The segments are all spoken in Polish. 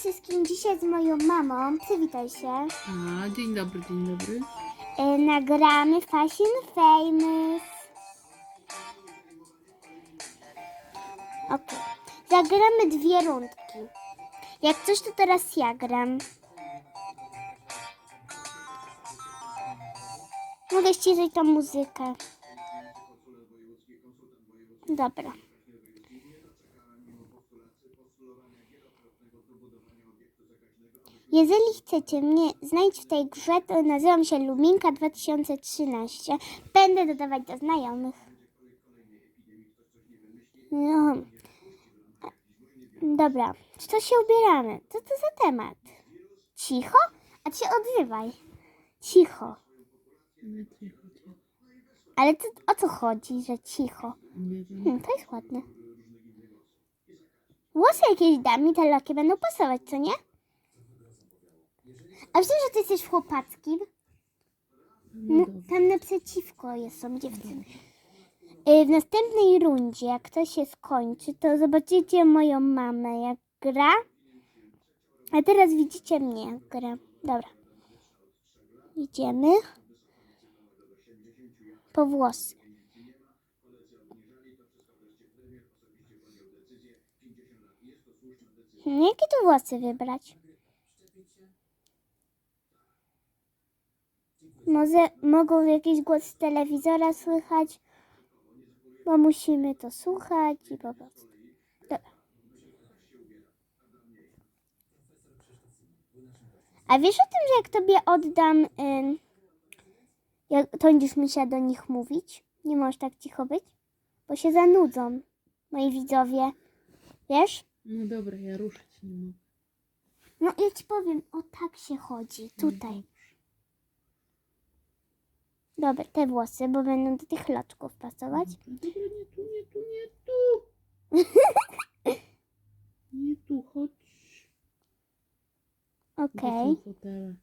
wszystkim, dzisiaj z moją mamą, przywitaj się, A, dzień dobry, dzień dobry. e, nagramy Fashion Famous. Ok, zagramy dwie rundki. Jak coś, to teraz ja gram. Mogę ściszyć tą muzykę. Dobra. Jeżeli chcecie mnie znaleźć w tej grze, to nazywam się Luminka 2013. Będę dodawać do znajomych. No. Dobra, co się ubieramy? Co to za temat? Cicho? A ty się odzywaj. Cicho. Nie, cicho, cicho. Ale to, o co chodzi, że cicho? Hmm, to jest ładne. Włosy jakieś dam te loki będą pasować, co nie? A myślę, że ty jesteś chłopackim. No tam naprzeciwko jest, są dziewczyny. Y, W następnej rundzie, jak to się skończy, to zobaczycie moją mamę, jak gra. A teraz widzicie mnie, jak gra. Dobra. Idziemy. Po włosy. Jakie tu włosy wybrać? Może mogą jakiś głos z telewizora słychać, bo musimy to słuchać i po prostu. Dobra. A wiesz o tym, że jak tobie oddam, jak, to będziesz musiała do nich mówić? Nie możesz tak cicho być, bo się zanudzą moi widzowie. Wiesz? No dobra, ja ruszyć nie mogę. No ja ci powiem, o tak się chodzi, tutaj. Dobra, te włosy, bo będą do tych loczków pasować. Dobra, nie tu, nie tu, nie tu. Nie tu, chodź. Okej. Fotela.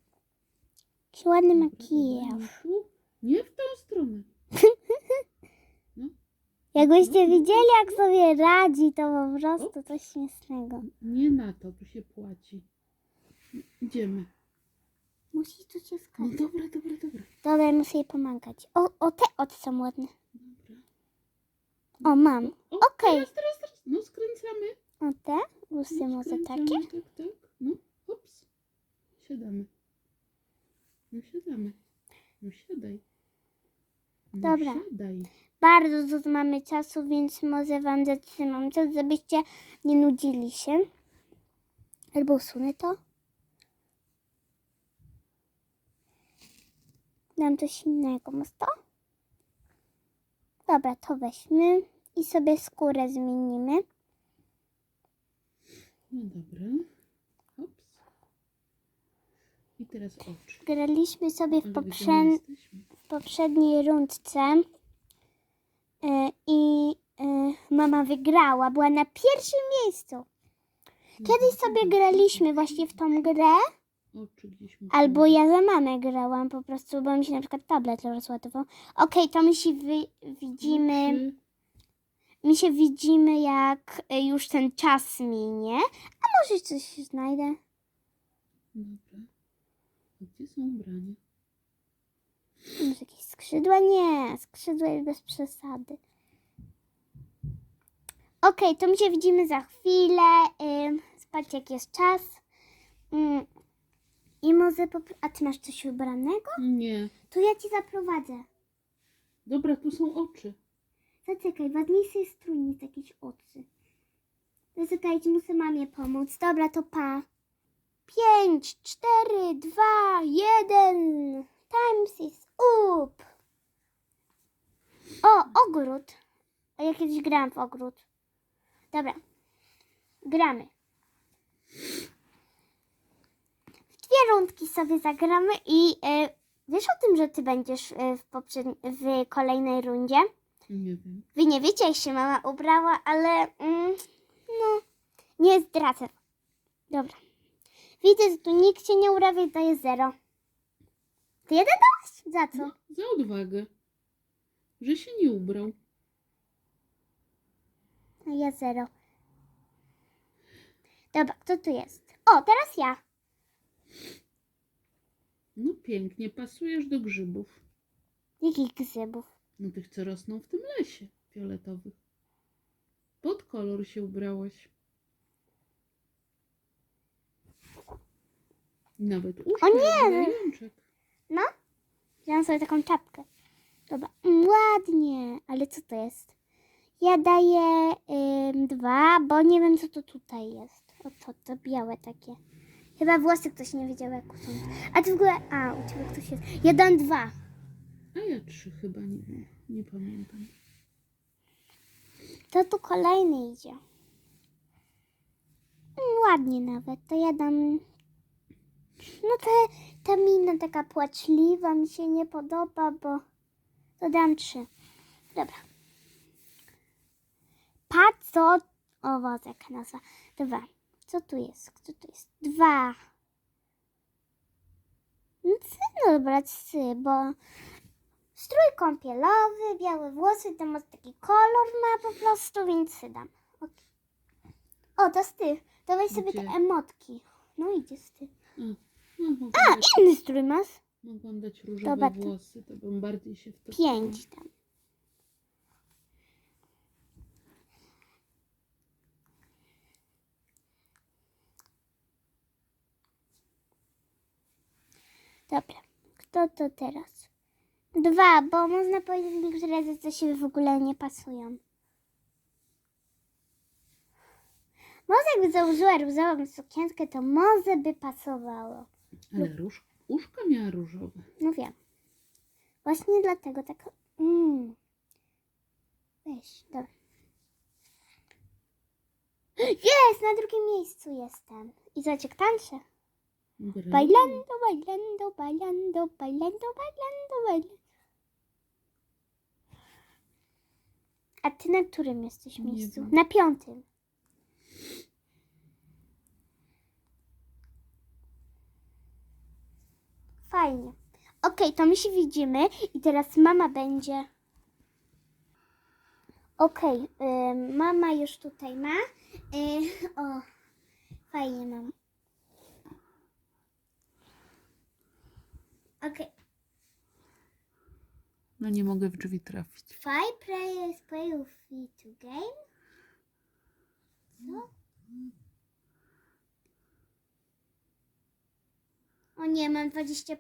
Jaki ładny makijaż. Nie w tą stronę. Jakbyście widzieli, jak sobie radzi, to po prostu coś śmiesznego. Nie na to, tu się płaci. Idziemy. Musi tu się No dobra, dobra, dobra. Dobra, ja muszę jej pomagać. O, o te oczy są ładne. Dobra. O, mam. O, Okej. Teraz, teraz, teraz. No skręcamy. O te? No, może skręcamy, takie? Tak, tak. No, hops. Siadamy. No siadamy. No siadaj. No, Dobra. Siadaj. Bardzo dużo mamy czasu, więc może wam zatrzymam czas, żebyście nie nudzili się. Albo usunę to. Dam coś innego. Masz to? Dobra, to weźmy i sobie skórę zmienimy. No dobra. Hops. I teraz oczy. Graliśmy sobie w, Ale poprze- gdzie my jesteśmy? w poprzedniej rundce e, i e, mama wygrała. Była na pierwszym miejscu. Kiedyś sobie graliśmy właśnie w tą grę, Oczy gdzieś mu albo ja za mamę grałam po prostu, bo mi się na przykład tablet rozładował. Okej, to my się wy- widzimy, my się widzimy jak e, już ten czas minie. A może coś znajdę? Dobra. A gdzie są ubrania? Może jakieś skrzydła? Nie, skrzydła jest bez przesady. Okej, to my się widzimy za chwilę. Ym, Zobaczcie, jak jest czas. Ym, I może popr- A ty masz coś ubranego? Nie. To ja ci zaprowadzę. Dobra, tu są oczy. Zaczekaj, ważniejszy jest trójnic, jakieś oczy. Zaczekajcie, muszę mamie pomóc. Dobra, to pa. Pięć, cztery, dwa, jeden. Times is up. O, ogród. A ja kiedyś grałam w ogród. Dobra. Gramy. W dwie rundki sobie zagramy i e, wiesz o tym, że ty będziesz e, w, poprzedni- w kolejnej rundzie? Nie wiem. Wy nie wiecie, jak się mama ubrała, ale mm, no, nie zdradzę. Dobra. Widzę, że tu nikt się nie ubrał, więc daję zero. Ty jeden dałeś? Za co? Za odwagę. Że się nie ubrał. A ja zero. Dobra, kto tu jest? O, teraz ja. No pięknie, pasujesz do grzybów. Jakich grzybów? No tych, co rosną w tym lesie fioletowych. Pod kolor się ubrałaś. Nawet uszko O nie! zajączek. No, wziąłem sobie taką czapkę. Dobra, ładnie, ale co to jest? Ja daję ym, dwa, bo nie wiem, co to tutaj jest. O to, to białe takie. Chyba włosy ktoś nie wiedział, jak są. A ty w ogóle, a, u ciebie ktoś jest. Dam dwa. A ja trzy chyba nie. Nie pamiętam. To tu kolejny idzie. Mm, Ładnie nawet, to ja dam... No te, ta mina taka płaczliwa mi się nie podoba, bo to dam trzy. Dobra. Paco... O, wozek nazwa. Dwa. Co tu jest? Co tu jest? Dwa. No trzy, no dobra, trzy, bo strój kąpielowy, białe włosy, to może taki kolor ma po prostu, więc dam. Okej. O, to jest ty. Dawaj sobie te Gdzie? emotki. No idzie z. A, no, mogłam, A, dać, inny strój masz? mogłam dać różowe Dobra, to- włosy, to bym bardziej się w to Pięć tam. Dobra, kto to teraz? Dwa, bo można powiedzieć, że niektóre rzeczy się w ogóle nie pasują. Może jakby założyła różową sukienkę, to może by pasowało. Ale róż, uszka miała różowe. No wiem. Właśnie dlatego tak. Mm. Weź, dobra. Jest! Na drugim miejscu jestem. I zobacz, jak Brawo. Bailando, bailando, bailando, bailando, bailando, bailando. A ty na którym jesteś Nie miejscu? wiem. Na piątym. Fajnie. Okej, to my się widzimy i teraz mama będzie. Okej, ym, mama już tutaj ma. Y, o, fajnie mam. Okej. No nie mogę w drzwi trafić. Five players play with me to game. Co? O nie, mam 20%.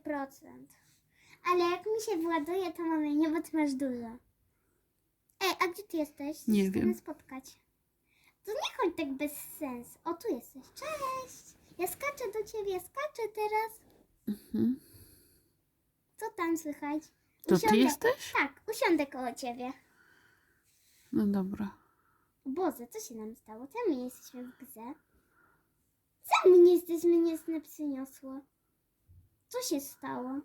Ale jak mi się właduje, to mamy nie, bo ty masz dużo. Ej, a gdzie ty jesteś? Nie Chcę wiem. spotkać. To nie chodź tak bez sensu. O, tu jesteś. Cześć! Ja skaczę do ciebie, skaczę teraz. Mhm. Tam słychać? To ty jesteś? Tak, usiądę koło ciebie. No dobra. Boże, co się nam stało? Czemu nie jesteśmy w grze? Czemu nie jesteśmy, nic nie przyniosło? Co się stało?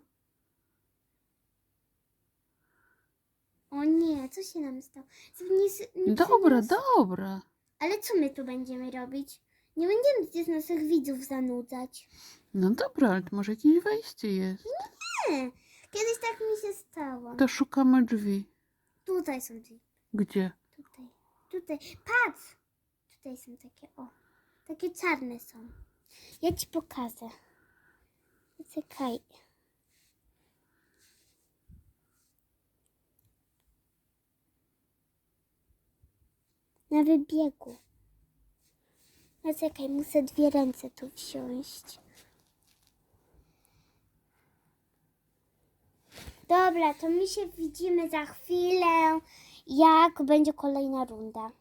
O nie, co się nam stało? Nie, nie Dobra, dobra. Ale co my tu będziemy robić? Nie będziemy przecież naszych widzów zanudzać. No dobra, ale to może jakieś wejście jest. Nie, kiedyś tak mi się stało. To szukamy drzwi. Tutaj są drzwi. Gdzie? Tutaj, tutaj, patrz! Tutaj są takie, o, takie czarne są. Ja ci pokażę. Czekaj. Na wybiegu. No czekaj, muszę dwie ręce tu wsiąść. Dobra, to my się widzimy za chwilę, jak będzie kolejna runda.